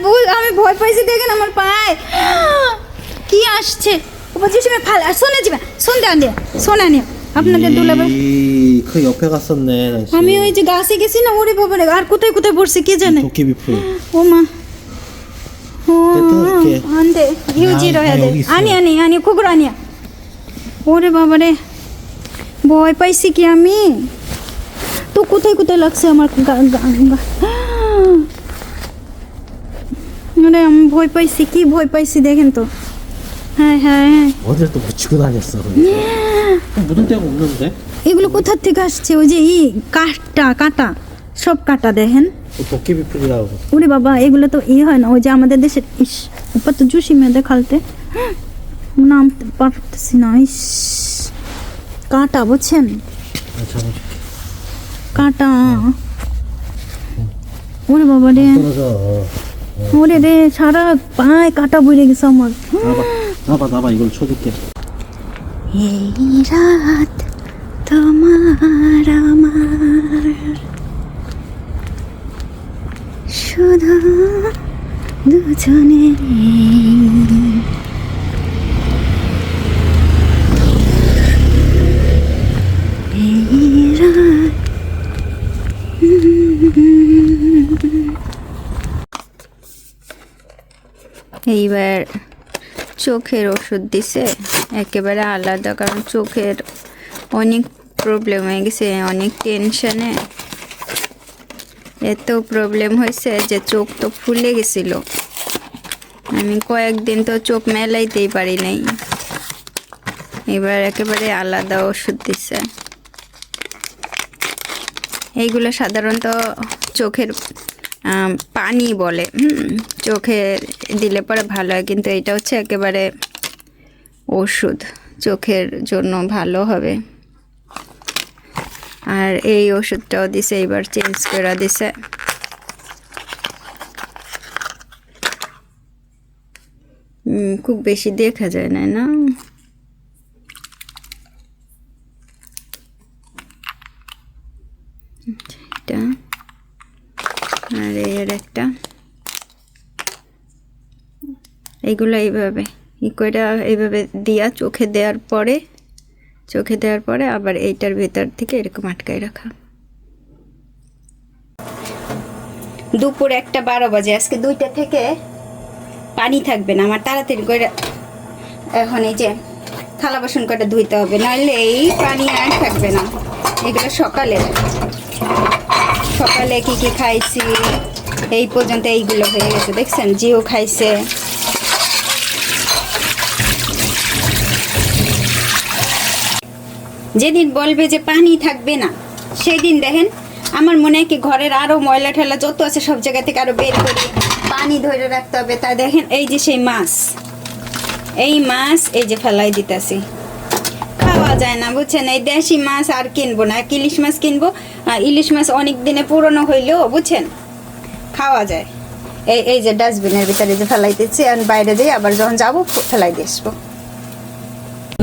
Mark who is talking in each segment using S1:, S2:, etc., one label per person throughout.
S1: ভুল আমি ভয় পাইছি দেখেন আমার পায়ে কি আসছে ও বলছি সে ফাল শোনে যাবে শুনতে আন দিয়া শোনা নিও আপনাদের দুলাভাই
S2: 이, 그 옆에 갔었네 당신
S1: আমি ওই যে গাছে গেছি না ওরে বাবারে আর কোথায় কোথায় পড়ছে কে জানে
S2: 도깨비 풀
S1: ও মা ও
S2: 뜯어줄게.
S1: 안돼 이우지로
S2: 아,
S1: 해야 돼
S2: 여기 있어.
S1: 아니 아니 아니 그걸 아니야 ওরে বাবারে ভয় পাইছি কি আমি তো কোথায় কোথায় লাগছে আমার গা- গা- গা- আরে আমি ভয় পাইছি কি ভয় পাইছি দেখেন তো হ্যাঁ হ্যাঁ হ্যাঁ
S2: 어딜 또 묻히고 다녔어 그래 묻은 데가 없는데
S1: এগুলো কোথার থেকে আসছে ওই যে ই কাটা কাটা সব কাটা দেখেন
S2: 또 도깨비 풀이라고
S1: ওরে বাবা এগুলো তো ই হয় না ওই যে আমাদের দেশের ইস উপর তো জুসি মেয়েদের খালতে নাম পারতেছি না ইস কাটা বুঝছেন
S2: 아, 잡아줄게
S1: কাটা ওরে বাবা রে
S2: 떨어져
S1: ওরে দে সারা পায়ে কাটা বই গেছে আমার।
S2: দাবা দাবা এগুলো ছবিকে
S1: এই রাত তোমার আমার। শুধু দুজনে এইবার চোখের ওষুধ দিছে। একেবারে আলাদা, কারণ চোখের অনেক প্রবলেম হয়ে গেছে, অনেক টেনশনে এত প্রবলেম হয়েছে যে চোখ তো ফুলে গেছিল। আমি কয়েকদিন তো চোখ মেলাইতেই পারি নাই। এবার একেবারে আলাদা ওষুধ দিছে। এইগুলো সাধারণত চোখের পানি বলে চোখে দিলে পরে ভালো হয়, কিন্তু এটা হচ্ছে একেবারে ওষুধ, চোখের জন্য ভালো হবে। আর এই ওষুধটাও দিছে এবার চেঞ্জ করে দিছে। খুব বেশি দেখা যায় না না এটা আর এর একটা। এইগুলো এইভাবে, ই করে এইভাবে দিয়া চোখে দেওয়ার পরে, চোখে দেওয়ার পরে আবার এইটার ভেতর থেকে এরকম আটকায় রাখা। দুপুর একটা বারো বাজে, আজকে দুইটা থেকে পানি থাকবে না, আমার তাড়াতাড়ি করে এখন এই যে থালা বাসন কটা ধুইতে হবে, নাহলে এই পানি আর থাকবে না, এগুলো সকালে সকালে কি কি খাইছি? এই পর্যন্ত এইগুলো হয়ে গেছে, দেখছেন? জিও খাইছে। যেদিন বলবে যে পানি থাকবে না, সেদিন দেখেন, আমার মনে হয় কি ঘরের আরও ময়লা ঠেলা যত আছে সব জায়গা থেকে আরও বের করে পানি ধরে রাখতে হবে। তা দেখেন, এই যে সেই মাছ, এই মাছ এই যে ফেলাই দিতেছি। খাওয়া যায় না, বুঝছেন? এই দেশি মাছ আর কিনবো না এক ইলিশ মাছ কিনবো ইলিশ মাছ অনেক দিনে পুরনো হইলেও বুঝছেন খাওয়া যায় এই এই যে ডাস্টবিনের ভিতরে যে ফেলাইতেছি আর বাইরে দিয়ে আবার যখন যাবো ফেলাই দিয়ে আসবো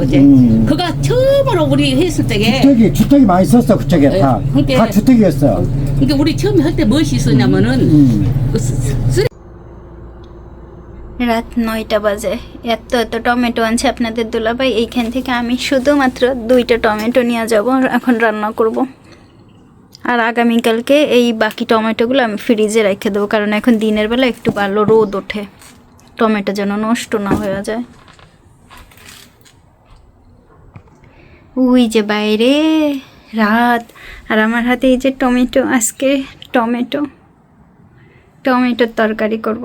S3: 그지?
S4: 음.
S3: 그거 처음으로 우리 했을 때게
S4: 주택이 주택이 많이 있었어 그쪽에 다.
S3: 그게-
S4: 다 주택이었어.
S3: 그러니까 우리 처음에 할 때 무엇이 있었냐면은
S4: 음.
S3: 그 쓰- 쓰레
S1: রাত নয়টা বাজে এত এত টমেটো আনছে আপনাদের দুলাভাই এইখান থেকে আমি শুধুমাত্র দুইটা টমেটো নিয়ে যাব আর এখন রান্না করব আর আগামীকালকে এই বাকি টমেটোগুলো আমি ফ্রিজে রেখে দেবো, কারণ এখন দিনের বেলা একটু ভালো রোদ ওঠে। টমেটো যেন নষ্ট না হয়ে যায়। ওই যে বাইরে, রাত। আর আমার হাতে এই যে টমেটো, আজকে টমেটো। টমেটোর তরকারি করব।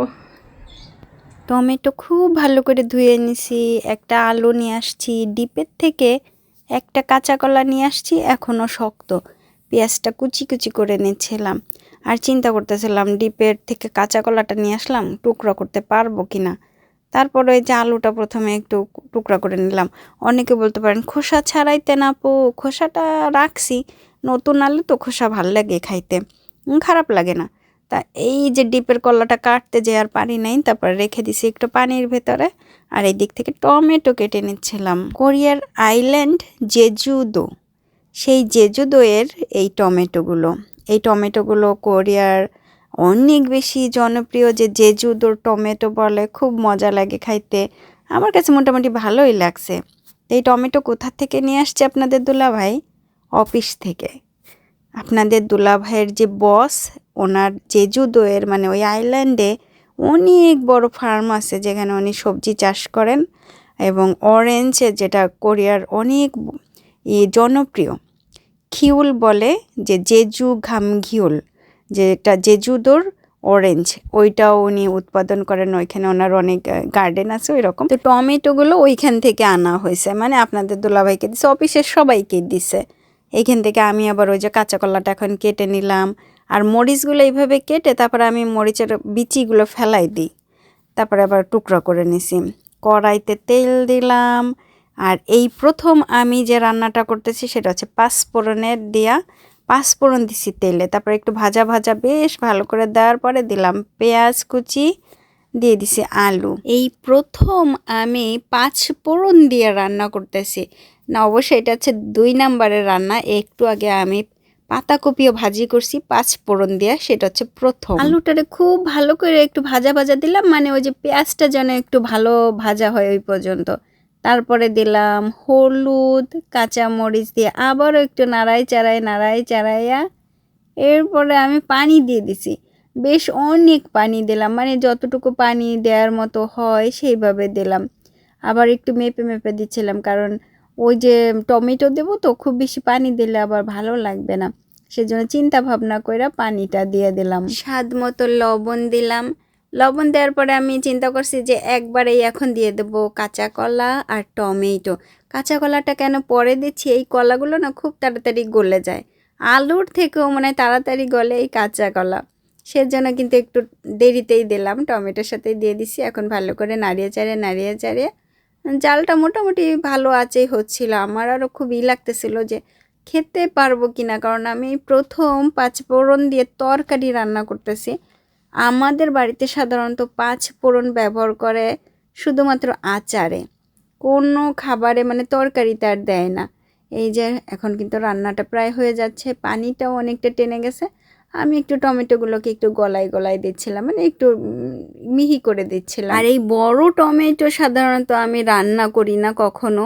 S1: টমেটো খুব ভালো করে ধুয়ে নিছি, একটা আলু নিয়ে আসছি, ডিপের থেকে একটা কাঁচা কলা নিয়ে আসছি এখনও শক্ত। পেঁয়াজটা কুচি কুচি করে নিচ্ছিলাম। আর চিন্তা করতেছিলাম, ডিপের থেকে কাঁচা কলাটা নিয়ে আসলাম, টুকরা করতে পারব কি না তারপরে ওই যে আলুটা প্রথমে একটু টুকরা করে নিলাম। অনেকে বলতে পারেন, খোসা ছাড়াইতে না পো খোসাটা রাখছি। নতুন আলু তো খোসা ভালো লাগে খাইতে। খারাপ লাগে না। তা এই যে ডিপের কলাটা কাটতে যে আর পানি নেই, তারপর রেখে দিছি একটু পানির ভেতরে। আর এই দিক থেকে টমেটো কেটে নিচ্ছিলাম। কোরিয়ার আইল্যান্ড জেজুদো। সেই জেজুদোয়ের এই টমেটোগুলো। এই টমেটোগুলো কোরিয়ার অনেক বেশি জনপ্রিয় যে জেজুদোর টমেটো বলে, খুব মজা লাগে খাইতে। আমার কাছে মোটামুটি ভালোই লাগছে। এই টমেটো কোথা থেকে নিয়ে আসছে আপনাদের দুলাভাই? অফিস থেকে। আপনাদের দুলাভাইয়ের যে বস, ওনার জেজুদোয়ের মানে ওই আইল্যান্ডে অনেক বড় ফার্ম আছে যেখানে উনি সবজি চাষ করেন এবং অরেঞ্জ, যেটা কোরিয়ার অনেক জনপ্রিয়। খিউল বলে যে জেজু ঘামঘিউল যেটা জেজুদোর অরেঞ্জ ওইটাও উনি উৎপাদন করেন, ওইখানে ওনার অনেক গার্ডেন আছে ওই রকম তো টমেটোগুলো ওইখান থেকে আনা হয়েছে মানে আপনাদের দুলাভাইকে দিছে, অফিসের সবাইকে দিছে। এইখান থেকে আমি আবার ওই যে কাঁচা কলাটা এখন কেটে নিলাম, আর মরিচগুলো এইভাবে কেটে তারপরে আমি মরিচের বিচিগুলো ফেলাই দিই, তারপরে আবার টুকরো করে নিছি। কড়াইতে তেল দিলাম আর এই প্রথম আমি যে রান্নাটা করতেছি সেটা হচ্ছে পাঁচফোড়নের দিয়া পাঁচফোড়ন দিছি তেলে। তারপরে একটু ভাজা ভাজা বেশ ভালো করে দেওয়ার পরে দিলাম পেঁয়াজ কুচি, দিয়ে দিছি আলু। এই প্রথম আমি পাঁচ ফোড়ন দিয়ে রান্না করতেছি। না, অবশ্যই এটা হচ্ছে দুই নাম্বারের রান্না। একটু আগে আমি পাতাকপিও ভাজি করছি, পাঁচ ফোড়ন দিয়ে, সেটা হচ্ছে প্রথম। আলুটারে খুব ভালো করে একটু ভাজা ভাজা দিলাম মানে ওই যে পেঁয়াজটা যেন একটু ভালো ভাজা হয় ওই পর্যন্ত। তারপরে দিলাম হলুদ কাঁচা মরিচ দিয়ে আবারও একটু নাড়াই চাড়াই, নাড়াই চাড়াইয়া এরপরে আমি পানি দিয়ে দিছি। বেশ অনেক পানি দিলাম মানে যতটুকু পানি দেওয়ার মতো হয় সেইভাবে দিলাম। আবার একটু মেপে মেপে দিচ্ছিলাম, কারণ ওই যে টমেটো দেবো তো, খুব বেশি পানি দিলে আবার ভালো লাগবে না। সেজন্য চিন্তা ভাবনা করে পানিটা দিয়ে দিলাম। স্বাদ মতো লবণ দিলাম। লবণ দেওয়ার পরে আমি চিন্তা করছি যে একবারেই এখন দিয়ে দেবো কাঁচা কলা আর টমেটো। কাঁচা কলাটা কেন পরে দিচ্ছি? এই কলাগুলো না খুব তাড়াতাড়ি গলে যায়। আলুর থেকেও মানে তাড়াতাড়ি গলে এই কাঁচা কলা। সেজন্য কিন্তু একটু দেরিতেই দিলাম। টমেটোর সাথে দিয়ে দিছি। এখন ভালো করে নাড়িয়ে চাড়িয়ে নাড়িয়ে চাড়িয়ে। জালটা মোটামুটি ভালো আছেই হচ্ছিল। আমার আরও খুব ই লাগতেছিল যে খেতে পারব কি না কারণ আমি প্রথম পাঁচ ফোড়ন দিয়ে তরকারি রান্না করতেছি। আমাদের বাড়িতে সাধারণত পাঁচ ফোড়ন ব্যবহার করে শুধুমাত্র আচারে। কোনো খাবারে মানে তরকারিতে আর দেয় না। এই যে এখন কিন্তু রান্নাটা প্রায় হয়ে যাচ্ছে, পানিটাও অনেকটা টেনে গেছে। আমি একটু টমেটোগুলোকে একটু গলায় গলায় দিচ্ছিলাম মানে একটু মিহি করে দিচ্ছিলাম। আর এই বড় টমেটো সাধারণত আমি রান্না করি না কখনো।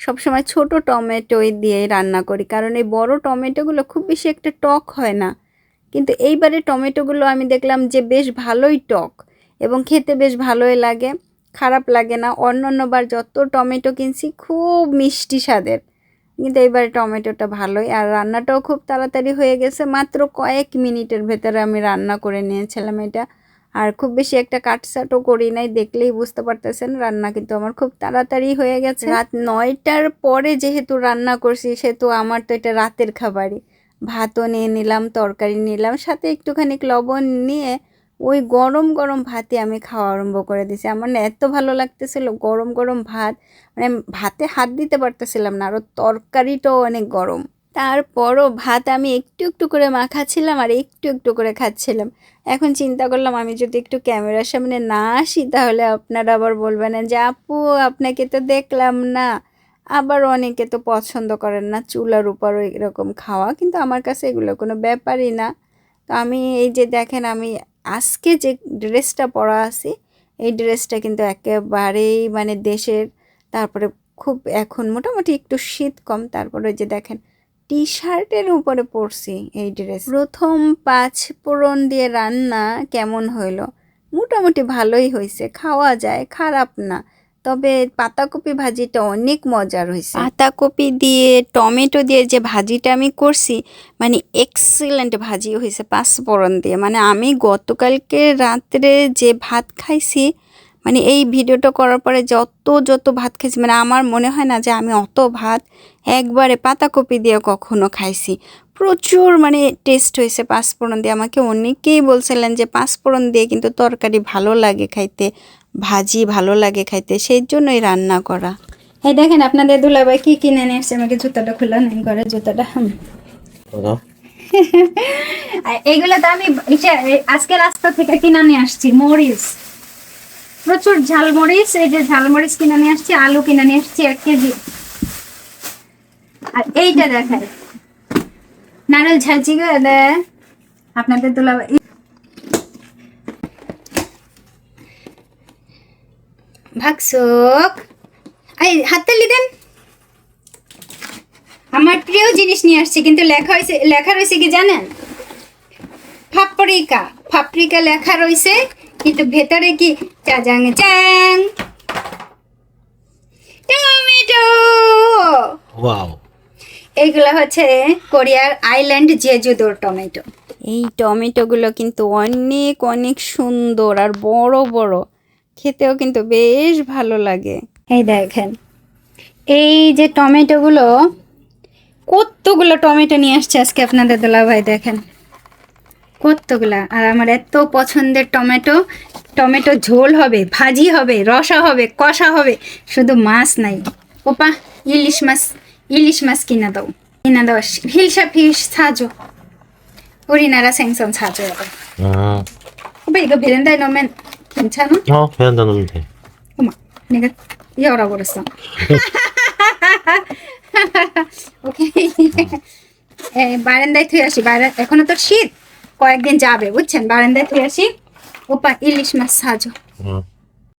S1: সবসময় ছোট টমেটোই দিয়ে রান্না করি, কারণ এই বড় টমেটোগুলো খুব বেশি একটা টক হয় না। কিন্তু এইবারে টমেটোগুলো আমি দেখলাম যে বেশ ভালোই টক এবং খেতে বেশ ভালোই লাগে, খারাপ লাগে না। অন্য অন্যবার যত টমেটো কিনছি খুব মিষ্টি স্বাদের। কিন্তু এবারে টমেটোটা ভালোই। আর রান্নাটাও খুব তাড়াতাড়ি হয়ে গেছে, মাত্র কয়েক মিনিটের ভেতরে আমি রান্না করে নিয়েছিলাম এটা। আর খুব বেশি একটা কাটসাটও করি নাই, দেখলেই বুঝতে পারতেছেন, রান্না কিন্তু আমার খুব তাড়াতাড়ি হয়ে গেছে। রাত নয়টার পরে যেহেতু রান্না করছি, সেহেতু আমার তো এটা রাতের খাবারই। ভাতও নিয়ে নিলাম, তরকারি নিলাম, সাথে একটুখানি লবণ নিয়ে ওই গরম গরম ভাতই আমি খাওয়া আরম্ভ করে দিয়েছি। আমার না এত ভালো লাগতেছিল গরম গরম ভাত মানে ভাতে হাত দিতে পারতেছিলাম না আরও তরকারিটাও অনেক গরম। তারপরও ভাত আমি একটু একটু করে মাখাচ্ছিলাম আর একটু একটু করে খাচ্ছিলাম। এখন চিন্তা করলাম আমি যদি একটু ক্যামেরার সামনে না আসি তাহলে আপনারা আবার বলবেন যে, আপু, আপনাকে তো দেখলাম না। আবার অনেকে তো পছন্দ করেন না চুলার উপর এরকম খাওয়া, কিন্তু আমার কাছে এগুলো কোনো ব্যাপারই না। তো আমি এই যে দেখেন, আমি আজকে যে ড্রেসটা পরা আছি, এই ড্রেসটা কিন্তু একেবারেই মানে দেশের, তারপরে খুব এখন মোটামুটি একটু শীত কম, তারপরে যে দেখেন টি শার্টের উপরে পরছি এই ড্রেস। প্রথম পাঁচ ফোড়ন দিয়ে রান্না কেমন হইল? মোটামুটি ভালোই হয়েছে খাওয়া যায়, খারাপ না। তবে পাতাকপি ভাজিটা অনেক মজার হয়েছে। পাতাকপি দিয়ে, টমেটো দিয়ে যে ভাজিটা আমি করছি মানে এক্সিলেন্ট ভাজি হয়েছে পাঁচফোড়ন দিয়ে। মানে আমি গতকালকে রাত্রে যে ভাত খাইছি মানে এই ভিডিওটা করার পরে যত যত ভাত খাইছি মানে আমার মনে হয় না যে আমি অত ভাত একবারে পাতাকপি দিয়ে কখনো খাইছি। প্রচুর মানে টেস্ট হয়েছে পাঁচফোড়ন দিয়ে। আমাকে অনেকেই বলছিলেন যে পাঁচফোড়ন দিয়ে কিন্তু তরকারি ভালো লাগে খাইতে। ভাজি ভালো লাগে খাইতে সেই জন্যই রান্না করা। এই দেখেন আপনাদের দুলাভাই কি কিনে নিয়ে এসছে? আমাকে জুতাটা খোলা নেই ঘরে জুতাটা? এগুলো তো আমি আজকে রাস্তা থেকে কিনে নিয়ে আসছি মরিচ। প্রচুর ঝাল মরিচ এই যে ঝাল মরিচ কিনে নিয়ে আসছি আলু কিনে নিয়ে আসছি এক কেজি। আর এইটা দেখায় নারকেল ঝালচি দে আপনাদের তোলা ভাগসুক। এই হাততালি দেন। আমার প্রিয় জিনিস নিয়ে আসছি কিন্তু লেখা হয়েছে লেখা রয়েছে কি জানেন? ফাপরিকা। ফাপরিকা লেখা রয়েছে কিন্তু ভেতরে কি চাজাং চাং টমেটো।
S2: ওয়াও।
S1: এইগুলো হচ্ছে কোরিয়ার আইল্যান্ড জেজুদোর টমেটো। এই টমেটোগুলো কিন্তু অনেক অনেক সুন্দর আর বড় বড়। খেতেও কিন্তু বেশ ভালো লাগে এই দেখেন এই যে টমেটোগুলো কতগুলো টমেটো নিয়ে আসছে আজকে আপনাদের দোলা ভাই দেখেন কতগুলা আর আমার এত পছন্দের টমেটো টমেটো ঝোল হবে ভাজি হবে রসা হবে কষা হবে শুধু মাছ নাই ওপা ইলিশ মাছ ইলিশ মাছ কিনা দাও কিনা দাও হিলসা ফিশ সাজো 우리나라 생선 사줘요.
S2: 아,
S1: 오빠 이거 베란다에 넣으면 괜찮아?
S2: 어 베란다 놓으면 돼
S1: 어머, 내가 열어버렸어. 오케이. এ, বারান্দায় থুয়ে আসি বারা- এখনো তো শীত কয়েকদিন যাবে বুঝছেন বারান্দায় থুয়ে আসি ওপা ইলিশ মাছ সাজো
S2: 어.